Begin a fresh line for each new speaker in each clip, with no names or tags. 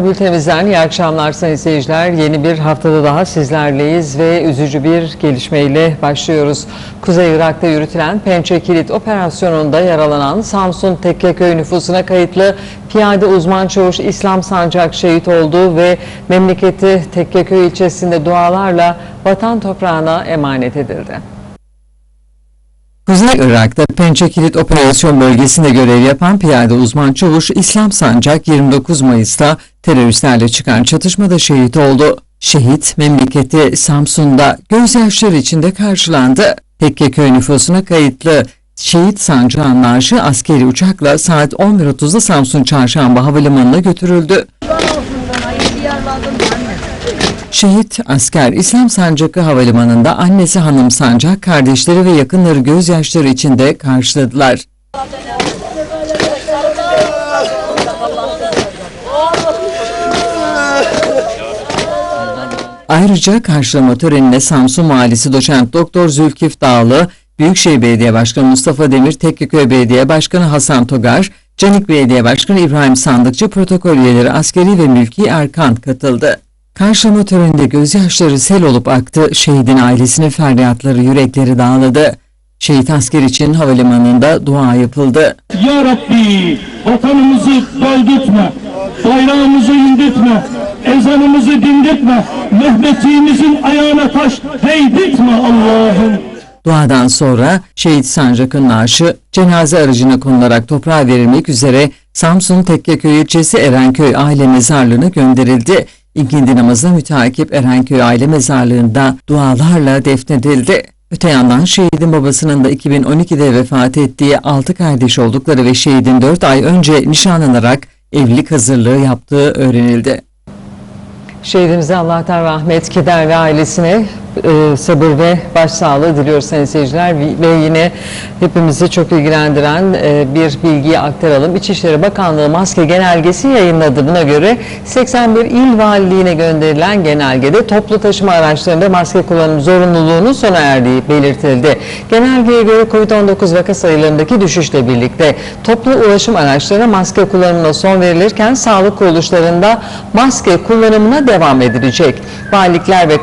Haber bültenimizden iyi akşamlar sayın seyirciler. Yeni bir haftada daha sizlerleyiz ve üzücü bir gelişmeyle başlıyoruz. Kuzey Irak'ta yürütülen Pençe Kilit operasyonunda yaralanan Samsun Tekkeköy nüfusuna kayıtlı piyade uzman çavuş İslam Sancak şehit oldu ve memleketi Tekkeköy ilçesinde dualarla vatan toprağına emanet edildi. Kuzey Irak'ta Pençe Kilit Operasyon Bölgesi'nde görev yapan piyade uzman çavuş İslam Sancak 29 Mayıs'ta teröristlerle çıkan çatışmada şehit oldu. Şehit memleketi Samsun'da gözyaşları içinde karşılandı. Tekkeköy nüfusuna kayıtlı Şehit Sancak'ın naaşı askeri uçakla saat 11.30'da Samsun Çarşamba Havalimanı'na götürüldü. Şehit asker İslam Sancakı Havalimanı'nda annesi Hanım Sancak, kardeşleri ve yakınları gözyaşları içinde karşıladılar. Ayrıca karşılama törenine Samsun Valisi Doçent Doktor Zülkif Dağlı, Büyükşehir Belediye Başkanı Mustafa Demir, Tekkeköy Belediye Başkanı Hasan Togar, Canik Belediye Başkanı İbrahim Sandıkçı, protokol üyeleri askeri ve mülki erkan katıldı. Karşılama töreninde gözyaşları sel olup aktı, şehidin ailesinin feryatları yürekleri dağladı. Şehit asker için havalimanında dua yapıldı.
Ya Rabbi vatanımızı böldürtme, bayrağımızı indirtme, ezanımızı dindirtme, Mehmetçiğimizin ayağına taş değdirtme Allah'ım.
Duadan sonra şehit Sancak'ın naaşı cenaze aracına konularak toprağa verilmek üzere Samsun Tekkeköy ilçesi Erenköy aile mezarlığına gönderildi. İkindi namazına müteakip Erenköy aile mezarlığında dualarla defnedildi. Öte yandan şehidin babasının da 2012'de vefat ettiği 6 kardeş oldukları ve şehidin 4 ay önce nişanlanarak evlilik hazırlığı yaptığı öğrenildi. Şehidimize Allah'tan rahmet, keder ve ailesine e, sabır ve başsağlığı diliyoruz sayın seyirciler. Ve yine hepimizi çok ilgilendiren e, bir bilgiyi aktaralım. İçişleri Bakanlığı maske genelgesi yayınladı. Buna göre 81 il valiliğine gönderilen genelgede toplu taşıma araçlarında maske kullanım zorunluluğunun sona erdiği belirtildi. Genelgeye göre COVID-19 vaka sayılarındaki düşüşle birlikte toplu ulaşım araçlarına maske kullanımına son verilirken sağlık kuruluşlarında maske kullanımına devam edilecek. Valilikler ve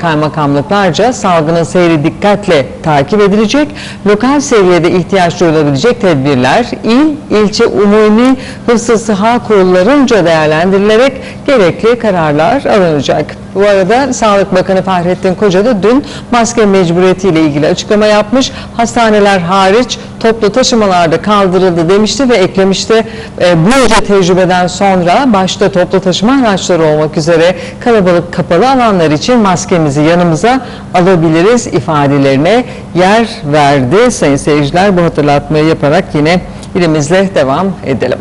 kaymakamlıklarca salgının seyri dikkatle takip edilecek. Lokal seviyede ihtiyaç duyulabilecek tedbirler il, ilçe umumi hıfzı sıha kurullarınca değerlendirilerek gerekli kararlar alınacak. Bu arada Sağlık Bakanı Fahrettin Koca da dün maske mecburiyetiyle ilgili açıklama yapmış. Hastaneler hariç toplu taşımalarda kaldırıldı demişti ve eklemişti. E, bunca tecrübeden sonra başta toplu taşıma araçları olmak üzere kalabalık kapalı alanlar için maskemizi yanımıza alabiliriz ifadelerine yer verdi. Sayın seyirciler bu hatırlatmayı yaparak yine ilimizle devam edelim.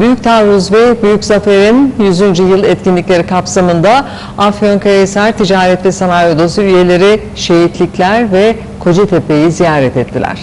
Büyük Taarruz ve Büyük Zafer'in 100. yıl etkinlikleri kapsamında Afyonkarahisar Ticaret ve Sanayi Odası üyeleri şehitlikler ve Kocatepe'yi ziyaret ettiler.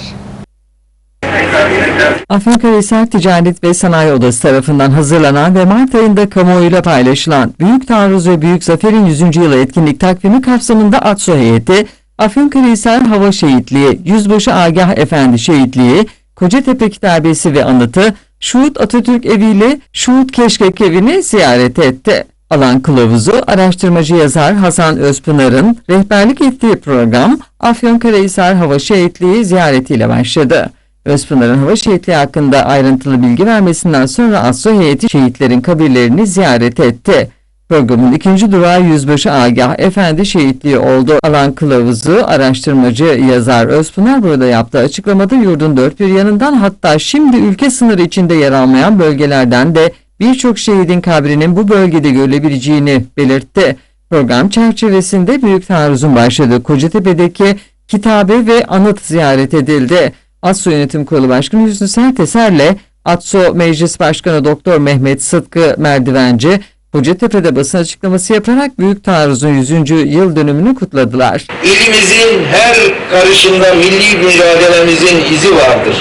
Afyonkarahisar Ticaret ve Sanayi Odası tarafından hazırlanan ve Mart ayında kamuoyuyla paylaşılan Büyük Taarruz ve Büyük Zafer'in 100. yılı etkinlik takvimi kapsamında ATSO heyeti, Afyonkarahisar Hava Şehitliği, Yüzbaşı Agah Efendi Şehitliği, Kocatepe Kitabesi ve Anıtı, Şuhut Atatürk Evi ile Şuhut Keşkek Evi'ni ziyaret etti. Alan kılavuzu araştırmacı yazar Hasan Özpınar'ın rehberlik ettiği program Afyonkarahisar Hava Şehitliği ziyaretiyle başladı. Özpınar'ın hava şehitliği hakkında ayrıntılı bilgi vermesinden sonra ASO heyeti şehitlerin kabirlerini ziyaret etti. Programın ikinci durağı Yüzbaşı Agah Efendi şehitliği oldu. Alan kılavuzu araştırmacı yazar Özpınar burada yaptığı açıklamada yurdun dört bir yanından hatta şimdi ülke sınırı içinde yer almayan bölgelerden de birçok şehidin kabrinin bu bölgede görülebileceğini belirtti. Program çerçevesinde Büyük Taarruz'un başladığı Kocatepe'deki kitabe ve anıt ziyaret edildi. ATSO Yönetim Kurulu Başkanı Hüsnü Serteser'le ATSO Meclis Başkanı Doktor Mehmet Sıtkı Merdivenci, Kocatepe'de basın açıklaması yaparak Büyük Taarruz'un 100. yıl dönümünü kutladılar.
İlimizin her karışında milli mücadelemizin izi vardır.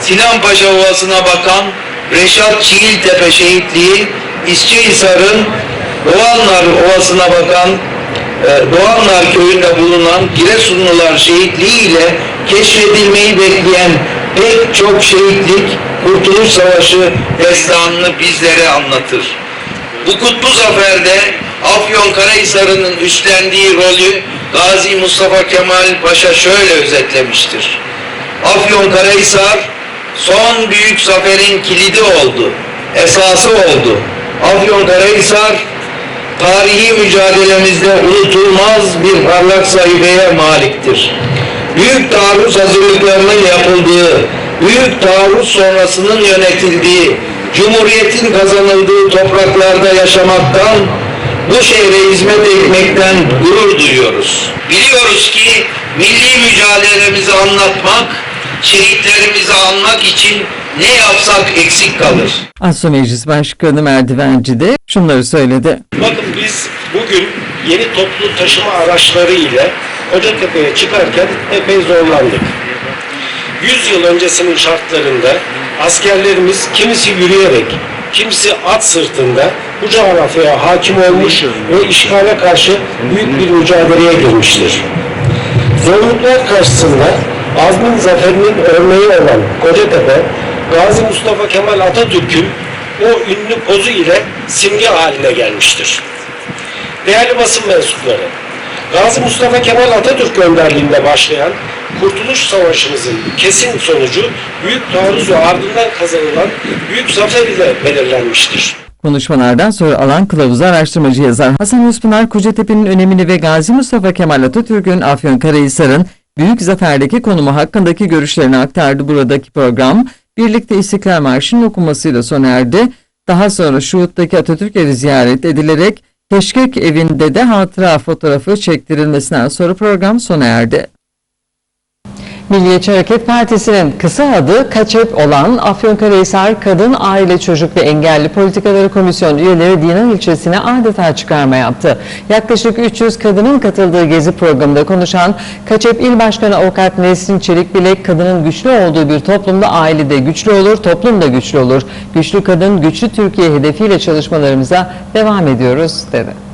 Sinan Paşa Ovası'na bakan Reşat Çiğiltepe şehitliği, İsçehisar'ın Doğanlar Ovası'na bakan e, Doğanlar köyünde bulunan Giresunlular şehitliği ile keşfedilmeyi bekleyen pek çok şehitlik Kurtuluş Savaşı destanını bizlere anlatır. Bu kutlu zaferde Afyonkarahisar'ın üstlendiği rolü Gazi Mustafa Kemal Paşa şöyle özetlemiştir. Afyonkarahisar son büyük zaferin kilidi oldu, esası oldu. Afyonkarahisar tarihi mücadelemizde unutulmaz bir parlak sayfaya maliktir. Büyük taarruz hazırlıklarının yapıldığı, büyük taarruz sonrasının yönetildiği, Cumhuriyetin kazanıldığı topraklarda yaşamaktan, bu şehre hizmet etmekten gurur duyuyoruz. Biliyoruz ki milli mücadelemizi anlatmak, şehitlerimizi anmak için ne yapsak eksik kalır.
Asya Meclis Başkanı Merdivenci de şunları söyledi.
Bakın biz bugün yeni toplu taşıma araçları ile Kocatepe'ye çıkarken epey zorlandık. 100 yıl öncesinin şartlarında askerlerimiz kimisi yürüyerek, kimisi at sırtında bu coğrafyaya hakim olmuş ve işgale karşı büyük bir mücadeleye girmiştir. Zorluklar karşısında azmin zaferinin örneği olan Kocatepe, Gazi Mustafa Kemal Atatürk'ün o ünlü pozu ile simge haline gelmiştir. Değerli basın mensupları, Gazi Mustafa Kemal Atatürk önderliğinde başlayan Kurtuluş Savaşımızın kesin sonucu büyük taarruz ve ardından kazanılan büyük zafer ile belirlenmiştir.
Konuşmalardan sonra alan kılavuzu araştırmacı yazar Hasan Özpınar Kocatepe'nin önemini ve Gazi Mustafa Kemal Atatürk'ün Afyonkarahisar'ın Büyük Zafer'deki konumu hakkındaki görüşlerini aktardı. Buradaki program birlikte İstiklal Marşı'nın okunmasıyla sona erdi. Daha sonra Şuhut'taki Atatürk evi ziyaret edilerek Keşkek evinde de hatıra fotoğrafı çektirilmesinden sonra program sona erdi. Milliyetçi Hareket Partisi'nin kısa adı KAÇEP olan Afyonkarahisar Kadın, Aile, Çocuk ve Engelli Politikaları Komisyon üyeleri Dinan ilçesine adeta çıkarma yaptı. Yaklaşık 300 kadının katıldığı gezi programında konuşan KAÇEP İl Başkanı Avukat Nesrin Çelik Bilek, kadının güçlü olduğu bir toplumda aile de güçlü olur, toplum da güçlü olur. Güçlü kadın, güçlü Türkiye hedefiyle çalışmalarımıza devam ediyoruz dedi.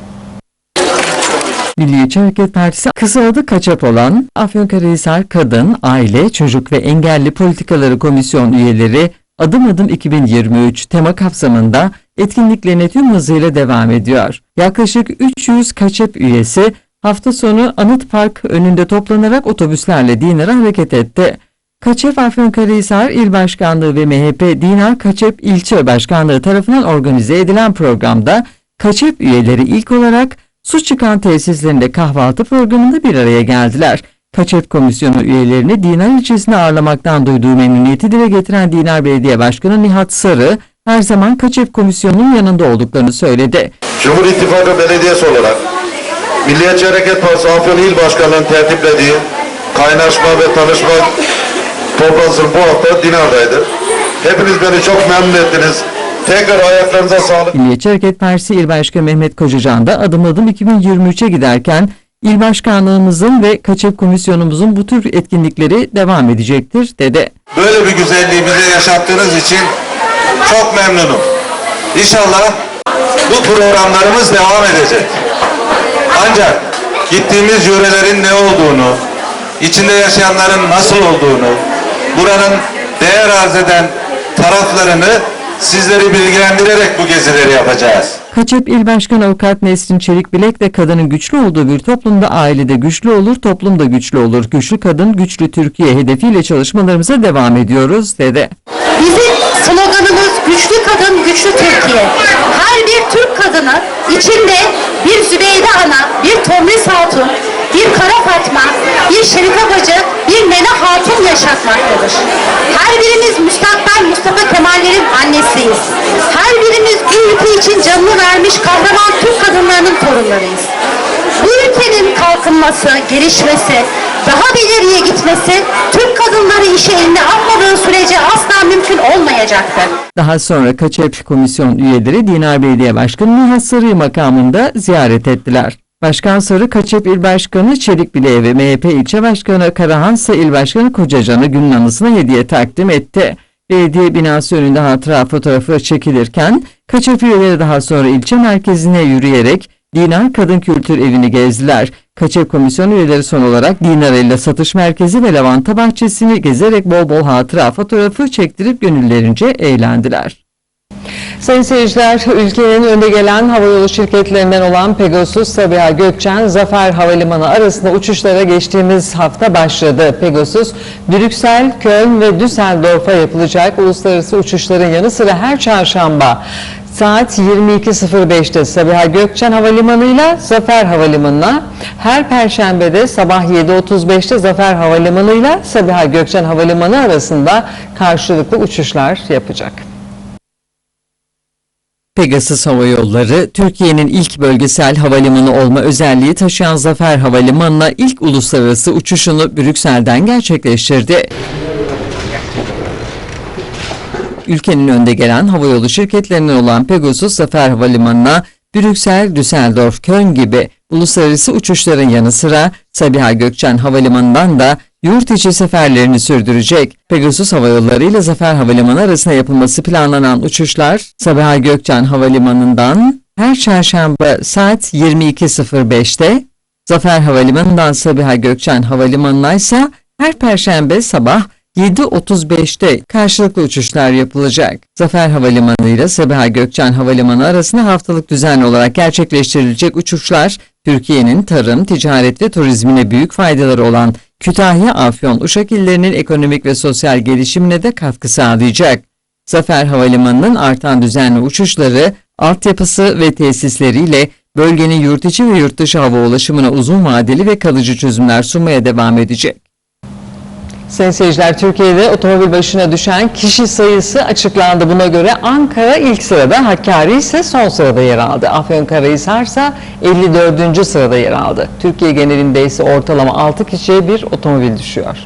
Milliyetçi Hareket Partisi kısa adı kaçap olan Afyonkarahisar Kadın, Aile, Çocuk ve Engelli Politikaları Komisyon üyeleri Adım Adım 2023 tema kapsamında etkinliklerine tüm hızıyla devam ediyor. Yaklaşık 300 kaçap üyesi hafta sonu Anıt Park önünde toplanarak otobüslerle Dinar'a hareket etti. Kaçep Afyonkarahisar İl Başkanlığı ve MHP Dinar Kaçep İlçe Başkanlığı tarafından organize edilen programda Kaçep üyeleri ilk olarak su çıkan tesislerinde kahvaltı programında bir araya geldiler. Kaçep Komisyonu üyelerini Dinar ilçesine ağırlamaktan duyduğu memnuniyeti dile getiren Dinar Belediye Başkanı Nihat Sarı her zaman Kaçep Komisyonu'nun yanında olduklarını söyledi.
Cumhur İttifakı Belediyesi olarak Milliyetçi Hareket Partisi Afyon İl Başkanlığı'nın tertiplediği kaynaşma ve tanışma toplantısının bu hafta Dinar'daydı. Hepiniz beni çok memnun ettiniz. Tekrar ayaklarınıza sağlık.
Milliyetçi Hareket Partisi İl Başkanı Mehmet Kocacan da adım adım 2023'e giderken İl Başkanlığımızın ve Kaçep Komisyonumuzun bu tür etkinlikleri devam edecektir dedi.
Böyle bir güzelliği bize yaşattığınız için çok memnunum. İnşallah bu programlarımız devam edecek. Ancak gittiğimiz yörelerin ne olduğunu, içinde yaşayanların nasıl olduğunu, buranın değer arz eden taraflarını sizleri bilgilendirerek bu gezileri yapacağız.
Kaçep İl Başkanı Avukat Nesrin Çelik Bilek de kadının güçlü olduğu bir toplumda ailede güçlü olur, toplum da güçlü olur. Güçlü kadın, güçlü Türkiye hedefiyle çalışmalarımıza devam ediyoruz dedi.
Bizim sloganımız güçlü kadın, güçlü Türkiye. Her bir Türk kadını içinde bir Zübeyde Ana, bir Tomris Hatun, bir Kara Fatma, bir Şerife Bacı, bir Nene Hatun yaşatmaktadır. Her birimiz müstakbel Mustafa Kemal'lerin annesiyiz. Her birimiz bu ülke için canını vermiş kahraman Türk kadınlarının torunlarıyız. Bu ülkenin kalkınması, gelişmesi, daha bir ileriye gitmesi Türk kadınları işe eline almadığı sürece asla mümkün olmayacaktır.
Daha sonra Kaçep Komisyon üyeleri Dinar Belediye Başkanı Nihat Sarı makamında ziyaret ettiler. Başkan Sarı, Kaçep İl Başkanı Çelik Bileğe ve MHP İlçe Başkanı Karahansa İl Başkanı Kocacan'a günün anısına hediye takdim etti. Belediye binası önünde hatıra fotoğrafı çekilirken Kaçep üyeleri daha sonra ilçe merkezine yürüyerek Dinar Kadın Kültür Evi'ni gezdiler. Kaçep Komisyon üyeleri son olarak Dinar ile satış merkezi ve lavanta bahçesini gezerek bol bol hatıra fotoğrafı çektirip gönüllerince eğlendiler.
Sayın seyirciler, ülkenin önde gelen havayolu şirketlerinden olan Pegasus, Sabiha Gökçen, Zafer Havalimanı arasında uçuşlara geçtiğimiz hafta başladı. Pegasus, Brüksel, Köln ve Düsseldorf'a yapılacak uluslararası uçuşların yanı sıra her çarşamba saat 22.05'te Sabiha Gökçen Havalimanı'yla Zafer Havalimanı'na, her perşembede sabah 7.35'te Zafer Havalimanı'yla Sabiha Gökçen Havalimanı arasında karşılıklı uçuşlar yapacak.
Pegasus Hava Yolları, Türkiye'nin ilk bölgesel havalimanı olma özelliği taşıyan Zafer Havalimanı'na ilk uluslararası uçuşunu Brüksel'den gerçekleştirdi. Ülkenin önde gelen havayolu şirketlerinden olan Pegasus Zafer Havalimanı'na Brüksel, Düsseldorf, Köln gibi uluslararası uçuşların yanı sıra Sabiha Gökçen Havalimanı'ndan da yurt içi seferlerini sürdürecek. Pegasus Hava Yolları ile Zafer Havalimanı arasında yapılması planlanan uçuşlar Sabiha Gökçen Havalimanı'ndan her çarşamba saat 22.05'te, Zafer Havalimanı'ndan Sabiha Gökçen Havalimanı'na ise her perşembe sabah 7.35'te karşılıklı uçuşlar yapılacak. Zafer Havalimanı ile Sabiha Gökçen Havalimanı arasında haftalık düzenli olarak gerçekleştirilecek uçuşlar, Türkiye'nin tarım, ticaret ve turizmine büyük faydaları olan Kütahya, Afyon, Uşak illerinin ekonomik ve sosyal gelişimine de katkı sağlayacak. Zafer Havalimanı'nın artan düzenli uçuşları, altyapısı ve tesisleriyle bölgenin yurt içi ve yurt dışı hava ulaşımına uzun vadeli ve kalıcı çözümler sunmaya devam edecek.
Sayın seyirciler, Türkiye'de otomobil başına düşen kişi sayısı açıklandı. Buna göre Ankara ilk sırada, Hakkari ise son sırada yer aldı. Afyonkarahisar ise 54. sırada yer aldı. Türkiye genelinde ise ortalama 6 kişiye bir otomobil düşüyor.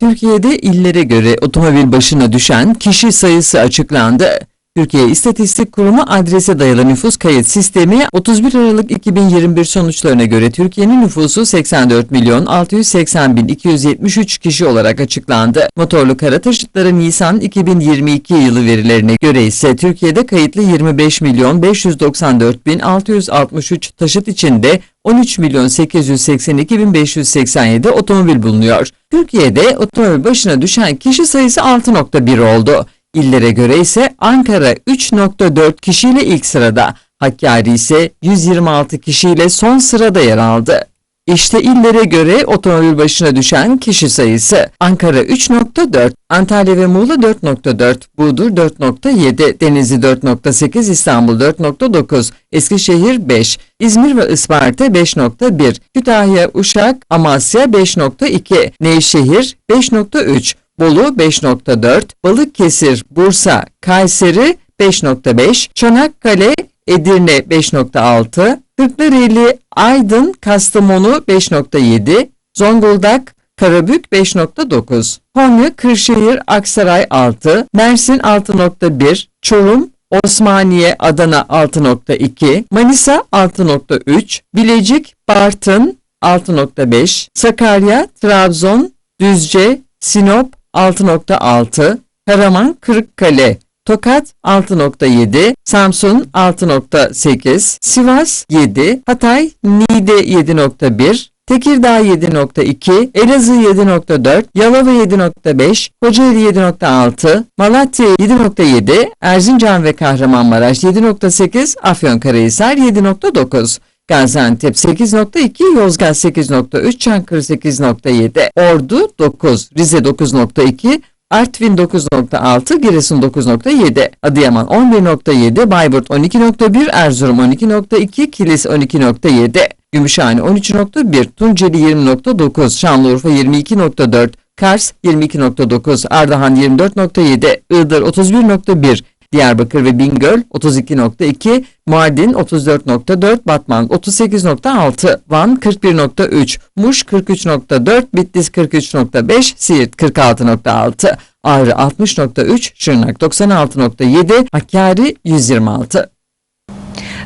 Türkiye'de illere göre otomobil başına düşen kişi sayısı açıklandı. Türkiye İstatistik Kurumu adrese dayalı nüfus kayıt sistemi 31 Aralık 2021 sonuçlarına göre Türkiye'nin nüfusu 84 milyon 680 bin 273 kişi olarak açıklandı. Motorlu kara taşıtları Nisan 2022 yılı verilerine göre ise Türkiye'de kayıtlı 25 milyon 594 bin 663 taşıt içinde 13 milyon 882 bin 587 otomobil bulunuyor. Türkiye'de otomobil başına düşen kişi sayısı 6.1 oldu. İllere göre ise Ankara 3.4 kişiyle ilk sırada, Hakkari ise 126 kişiyle son sırada yer aldı. İşte illere göre otomobil başına düşen kişi sayısı. Ankara 3.4, Antalya ve Muğla 4.4, Burdur 4.7, Denizli 4.8, İstanbul 4.9, Eskişehir 5, İzmir ve Isparta 5.1, Kütahya, Uşak, Amasya 5.2, Nevşehir 5.3, Bolu 5.4, Balıkesir, Bursa, Kayseri 5.5, Çanakkale, Edirne 5.6, Kırklareli, Aydın, Kastamonu 5.7, Zonguldak, Karabük 5.9, Konya, Kırşehir, Aksaray 6, Mersin 6.1, Çorum, Osmaniye, Adana 6.2, Manisa 6.3, Bilecik, Bartın 6.5, Sakarya, Trabzon, Düzce, Sinop 6.6, Karaman, Kırıkkale, Tokat 6.7, Samsun 6.8, Sivas 7, Hatay, Niğde 7.1, Tekirdağ 7.2, Elazığ 7.4, Yalova 7.5, Kocaeli 7.6, Malatya 7.7, Erzincan ve Kahramanmaraş 7.8, Afyonkarahisar 7.9. Gaziantep 8.2, Yozgat 8.3, Çankırı 8.7, Ordu 9, Rize 9.2, Artvin 9.6, Giresun 9.7, Adıyaman 11.7, Bayburt 12.1, Erzurum 12.2, Kilis 12.7, Gümüşhane 13.1, Tunceli 20.9, Şanlıurfa 22.4, Kars 22.9, Ardahan 24.7, Iğdır 31.1, Diyarbakır ve Bingöl 32.2, Mardin 34.4, Batman 38.6, Van 41.3, Muş 43.4, Bitlis 43.5, Siirt 46.6, Ağrı 60.3, Şırnak 96.7, Hakkari 126.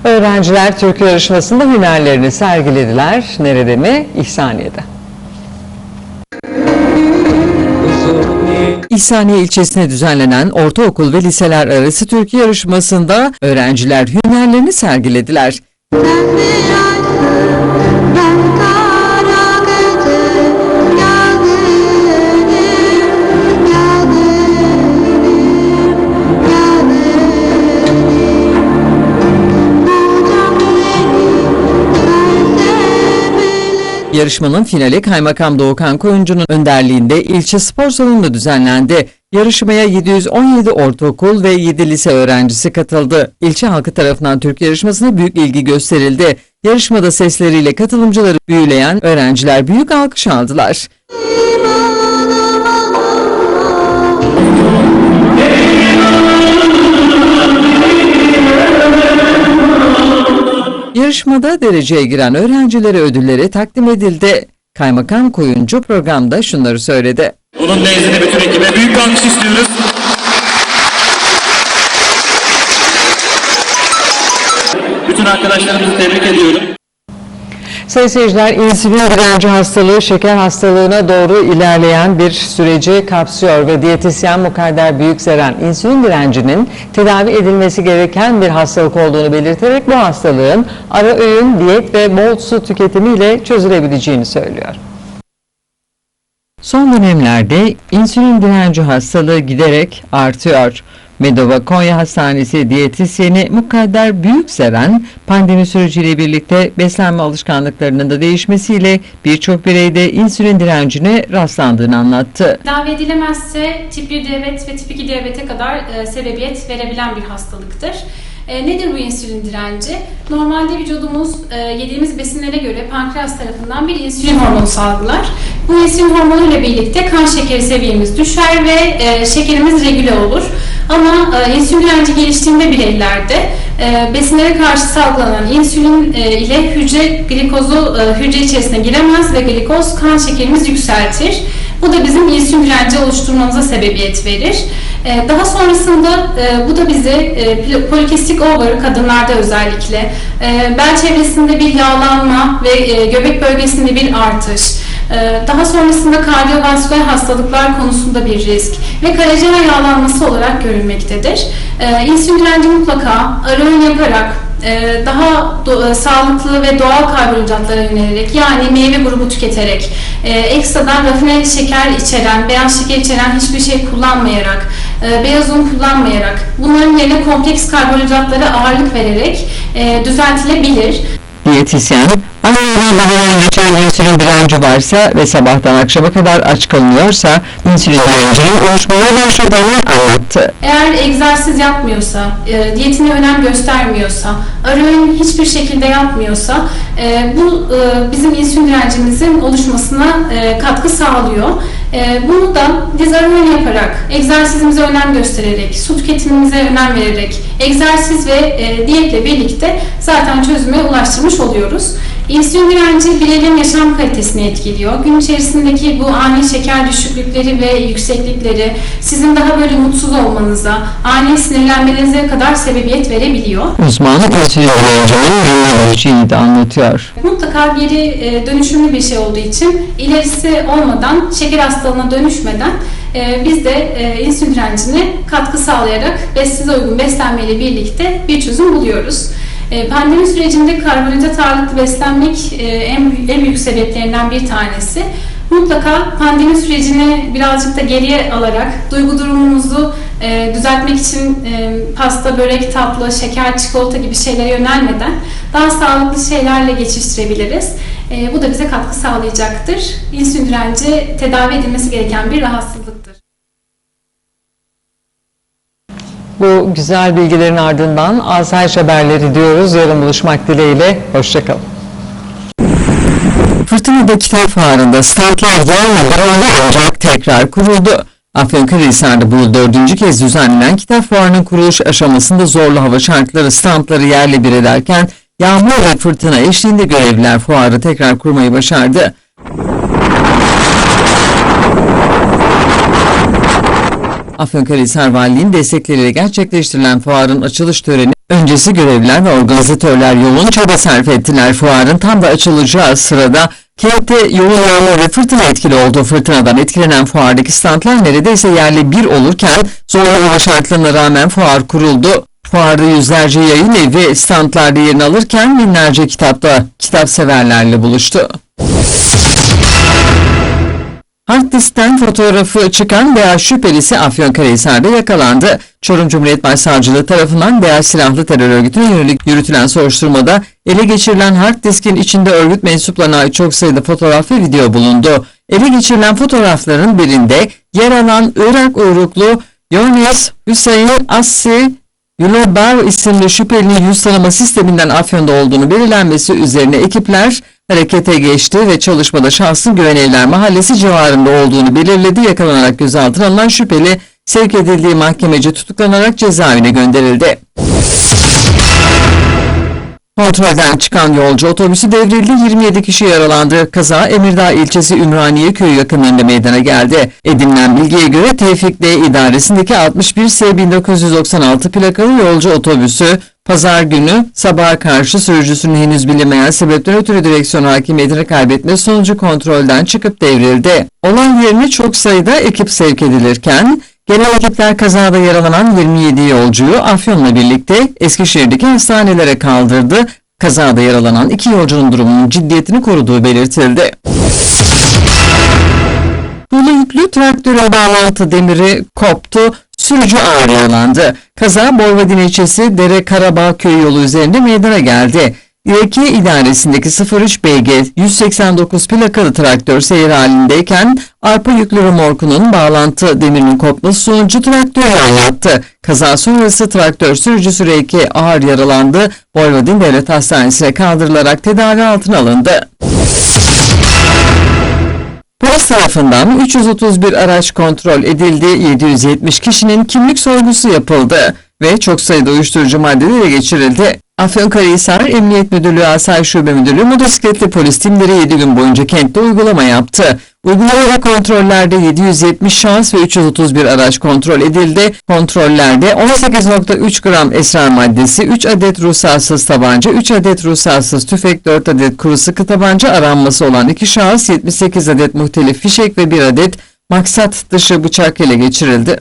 Öğrenciler Türkü yarışmasında hünerlerini sergilediler. Nerede mi? İhsaniye'de.
İhsaniye ilçesine düzenlenen ortaokul ve liseler arası Türkiye yarışmasında öğrenciler hünerlerini sergilediler.
Ben kara
Yarışmanın finali Kaymakam Doğukan Koyuncu'nun önderliğinde ilçe spor salonunda düzenlendi. Yarışmaya 717 ortaokul ve 7 lise öğrencisi katıldı. İlçe halkı tarafından Türk yarışmasına büyük ilgi gösterildi. Yarışmada sesleriyle katılımcıları büyüleyen öğrenciler büyük alkış aldılar. Yarışmada dereceye giren öğrencilere ödülleri takdim edildi. Kaymakam Koyuncu programda şunları söyledi.
Bunun nezdinde bütün ekibe büyük alkış istiyoruz. Bütün arkadaşlarımızı tebrik ediyorum.
Sayın seyirciler, insülin direnci hastalığı şeker hastalığına doğru ilerleyen bir süreci kapsıyor ve diyetisyen Mukadder Büyükseren insülin direncinin tedavi edilmesi gereken bir hastalık olduğunu belirterek bu hastalığın ara öğün, diyet ve bol su tüketimiyle çözülebileceğini söylüyor.
Son dönemlerde insülin direnci hastalığı giderek artıyor. Medova Konya Hastanesi diyetisyeni Mukadder Büyükseren pandemi süreciyle birlikte beslenme alışkanlıklarının da değişmesiyle birçok bireyde insülin direncine rastlandığını anlattı.
Tedavi edilemezse tip 1 diyabet ve tip 2 diyabete kadar e, sebebiyet verebilen bir hastalıktır. E, nedir bu insülin direnci? Normalde vücudumuz e, yediğimiz besinlere göre pankreas tarafından bir insülin hormonu salgılar. Bu insülin hormonu ile birlikte kan şekeri seviyemiz düşer ve e, şekerimiz regüle olur. Ama e, insülin direnci geliştiğinde bireylerde e, besinlere karşı salgılanan insülin e, ile hücre glikozu e, hücre içerisine giremez ve glikoz kan şekerimizi yükseltir. Bu da bizim insülin direnci oluşturmamıza sebebiyet verir. Ee, Daha sonrasında e, bu da bizi e, polikistik ovarı kadınlarda özellikle e, bel çevresinde bir yağlanma ve e, göbek bölgesinde bir artış, e, daha sonrasında kardiyovasküler hastalıklar konusunda bir risk ve karaciğer yağlanması olarak görülmektedir. E, İnsülin direnci mutlaka ara öğün yaparak e, daha e, sağlıklı ve doğal karbonhidratlara yönelerek yani meyve grubu tüketerek e, ekstradan rafine şeker içeren, beyaz şeker içeren hiçbir şey kullanmayarak, e, beyaz un kullanmayarak bunların yerine kompleks karbonhidratlara ağırlık vererek e, düzeltilebilir.
Diyetisyen, daha geçen insülin direnci varsa ve sabahtan akşama kadar aç kalınıyorsa insülin direncinin oluşmaya başladığını anlattı.
Eğer egzersiz yapmıyorsa, e, diyetine önem göstermiyorsa, ara öğün hiçbir şekilde yapmıyorsa e, bu e, bizim insülin direncimizin oluşmasına e, katkı sağlıyor. E, bunu da öğün yaparak, egzersizimize önem göstererek, su tüketimimize önem vererek, egzersiz ve e, diyetle birlikte zaten çözüme ulaştırmış oluyoruz. İnsülin direnci bireylerin yaşam kalitesini etkiliyor. Gün içerisindeki bu ani şeker düşüklükleri ve yükseklikleri sizin daha böyle mutsuz olmanıza, ani sinirlenmenize kadar sebebiyet verebiliyor.
Uzman insülin direncinin önleneceğini de anlatıyor.
Mutlaka geri e, dönüşümlü bir şey olduğu için ilerisi olmadan, şeker hastalığına dönüşmeden e, biz de e, insülin direncine katkı sağlayarak ve size uygun beslenmeyle birlikte bir çözüm buluyoruz. E, Pandemi sürecinde karbonhidrat ağırlıklı beslenmek e, en, en büyük sebeplerinden bir tanesi. Mutlaka pandemi sürecini birazcık da geriye alarak duygu durumumuzu e, düzeltmek için e, pasta, börek, tatlı, şeker, çikolata gibi şeylere yönelmeden daha sağlıklı şeylerle geçiştirebiliriz. Bu da bize katkı sağlayacaktır. İnsülin direnci tedavi edilmesi gereken bir rahatsızlıktır.
Bu güzel bilgilerin ardından asayiş haberleri diyoruz. Yarın buluşmak dileğiyle. Hoşçakalın.
Fırtınada kitap fuarında standlar gelmeden ancak tekrar kuruldu. Afyonkarahisar'da bu yıl dördüncü kez düzenlenen kitap fuarının kuruluş aşamasında zorlu hava şartları standları yerle bir ederken yağmur ve fırtına eşliğinde görevliler fuarı tekrar kurmayı başardı. Afyonkarahisar Valiliğin destekleriyle gerçekleştirilen fuarın açılış töreni öncesi görevliler ve organizatörler yoğun çaba sarf ettiler. Fuarın tam da açılacağı sırada kentte yoğun yağmur ve fırtına etkili olduğu fırtınadan etkilenen fuardaki standlar neredeyse yerle bir olurken zorlu hava şartlarına rağmen fuar kuruldu. Fuarda yüzlerce yayın evi standlarda yerini alırken binlerce kitapta kitap severlerle buluştu. Hard diskten fotoğrafı çıkan beyaz şüphelisi Afyonkarahisar'da yakalandı. Çorum Cumhuriyet Başsavcılığı tarafından beyaz silahlı terör örgütüne yönelik yürütülen soruşturmada Ele geçirilen hard diskin içinde örgüt mensuplarına ait çok sayıda fotoğraf ve video bulundu. Ele geçirilen fotoğrafların birinde yer alan Irak uyruklu Yonis Hüseyin Assi Yulobar isimli şüphelinin yüz tanıma sisteminden Afyon'da olduğunu belirlenmesi üzerine ekipler harekete geçti ve çalışmada şahsın Güvenevler Mahallesi civarında olduğunu belirledi. Yakalanarak gözaltına alınan şüpheli sevk edildiği mahkemece tutuklanarak cezaevine gönderildi. Kontrolden çıkan yolcu otobüsü devrildi. 27 kişi yaralandı. Kaza Emirdağ ilçesi Ümraniye köyü yakınlarında meydana geldi. Edinilen bilgiye göre Tevfik D idaresindeki 61 S 1996 plakalı yolcu otobüsü pazar günü sabaha karşı sürücüsünün henüz bilinmeyen sebepten ötürü direksiyon hakimiyetini kaybetmesi sonucu kontrolden çıkıp devrildi. Olay yerine çok sayıda ekip sevk edilirken Genel ekipler kazada yaralanan 27 yolcuyu Afyon'la birlikte Eskişehir'deki hastanelere kaldırdı. Kazada yaralanan iki yolcunun durumunun ciddiyetini koruduğu belirtildi. Hulu yüklü traktöre bağlantı demiri koptu, sürücü ağır yaralandı. Kaza Borvadin ilçesi Dere Karabağ köyü yolu üzerinde meydana geldi. İRK idaresindeki 03 BG 189 plakalı traktör seyir halindeyken arpa yüklü remorkunun bağlantı demirinin kopması sonucu traktör yattı. Kaza sonrası traktör sürücüsü RK ağır yaralandı. Borvadin Devlet Hastanesi'ne kaldırılarak tedavi altına alındı. Polis tarafından 331 araç kontrol edildi, 770 kişinin kimlik sorgusu yapıldı ve çok sayıda uyuşturucu madde ele geçirildi. Afyonkarahisar Emniyet Müdürlüğü Asayiş Şube Müdürlüğü motosikletli polis timleri 7 gün boyunca kentte uygulama yaptı. Uygulama ve kontrollerde 770 şahıs ve 331 araç kontrol edildi. Kontrollerde 18.3 gram esrar maddesi, 3 adet ruhsatsız tabanca, 3 adet ruhsatsız tüfek, 4 adet kuru sıkı tabanca aranması olan 2 şahıs, 78 adet muhtelif fişek ve 1 adet maksat dışı bıçak ele geçirildi.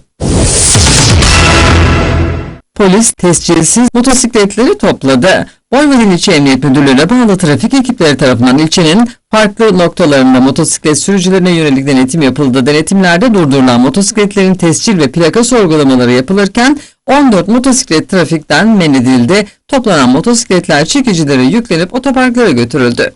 Polis tescilsiz motosikletleri topladı. Boymadin İlçe Emniyet Müdürlüğü'ne bağlı trafik ekipleri tarafından ilçenin farklı noktalarında motosiklet sürücülerine yönelik denetim yapıldı. Denetimlerde durdurulan motosikletlerin tescil ve plaka sorgulamaları yapılırken 14 motosiklet trafikten men edildi. Toplanan motosikletler çekicilere yüklenip otoparklara götürüldü.